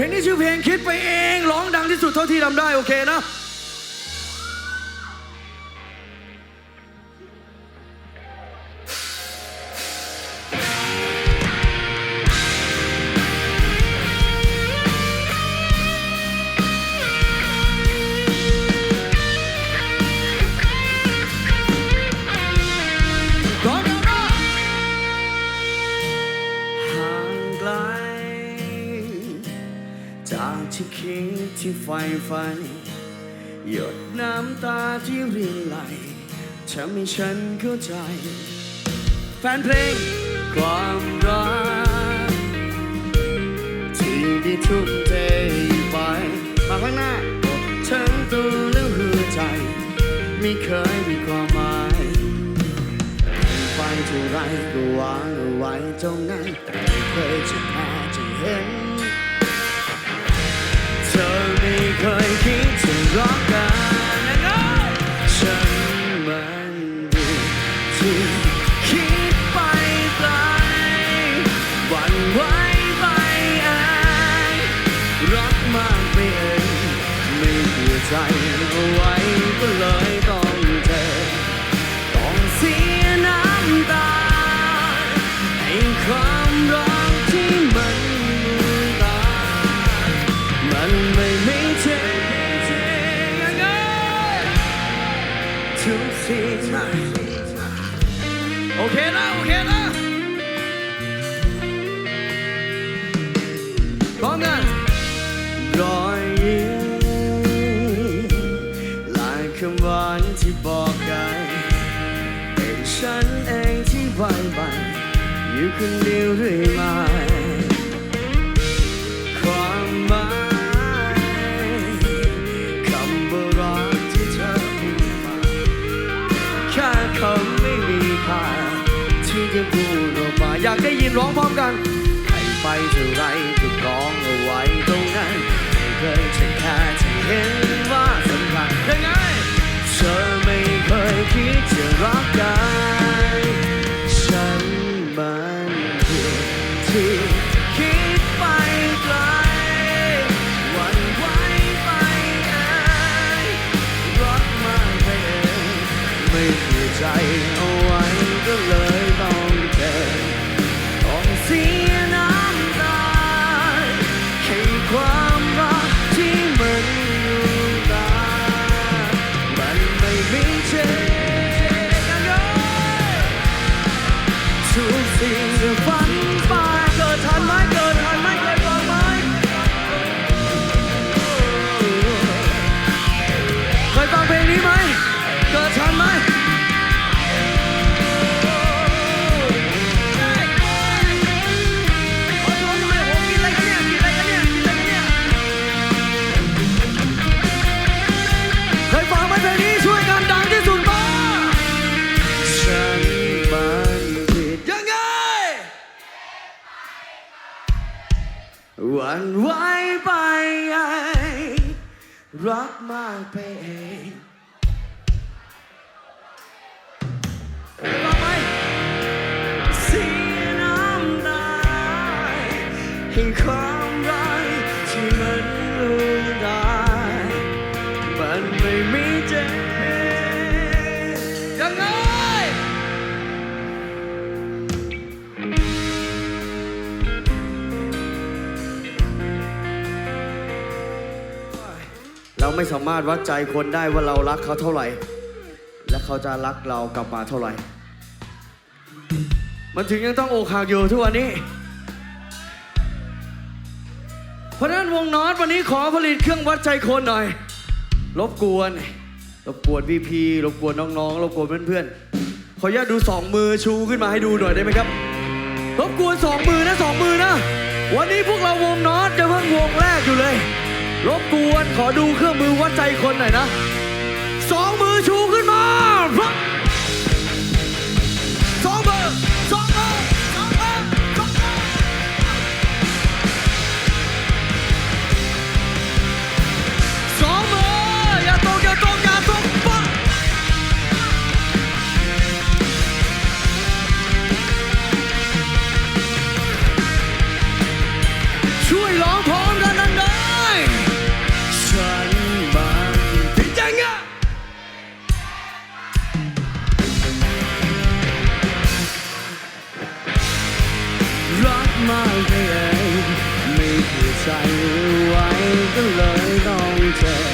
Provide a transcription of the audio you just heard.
เพลงนี้ชื่อเพลงคิดไปเอง ร้องดังที่สุดเท่าที่ทำได้โอเคนะ คิดที่ไฟฝัน หยดน้ำตาที่รินไหลทำให้ฉันเข้าใจ แฟนเพลงความรักที่ได้ทุ่มเทไป มาข้างหน้าทั้งตัวและหัวใจ ไม่เคยมีความหมายไปเท่าไรก็วางเอาไว้ตรงนั้นไม่เคยจะพาจะเห็น เคยคิดจะรักกันนะฉันมันดีที่คิดไปไกลหวันไหวไปเองรักมากไปเองไม่เผื่อใจเอาไว้ก็เลย โอเคนะ โอเคนะพร้อมกันรอยยิ้มลายคำหวานที่บอกกันเป็นฉันเองที่ไหวบันอยู่คนเดียวเรื่อยมา อยากได้ยินร้องพร้อมกันให้ไปเท่าไรก็ร้องเอาไว้ตรงนั้นไม่เคยจะแค่ที่เห็นว่าสำคัญยังไงเธอไม่เคยคิดจะรักกันฉันมันผิดที่คิดไปไกลหวันไหวไปเองรักมากไปเองไม่เผื่อใจเอาไว้ก็เลย วันไหวไปเอรักมากไปเองฟังไปเสียน้ำตาให้ความ ไม่สามารถวัดใจคนได้ว่าเรารักเขาเท่าไหร่ และเขาจะรักเรากลับมาเท่าไหร่ มันถึงยังต้องอกหักอยู่ทุกวันนี้ เพราะนั้นวงนอตวันนี้ขอผลิตเครื่องวัดใจคนหน่อย รบกวนรบกวนพี่พีรบกวนน้องๆรบกวนเพื่อนๆขออนุญาตดูสองมือชูขึ้นมาให้ดูหน่อยได้ไหมครับ รบกวนสองมือนะสองมือนะ วันนี้พวกเราวงนอตจะเพิ่งวงแรกอยู่เลย รบกวนขอดูเครื่องมือวัดใจคนหน่อยนะ สองมือชูขึ้นมา รักมากไปเองไม่เข้าใจไว้ก็เลยต้องเจอ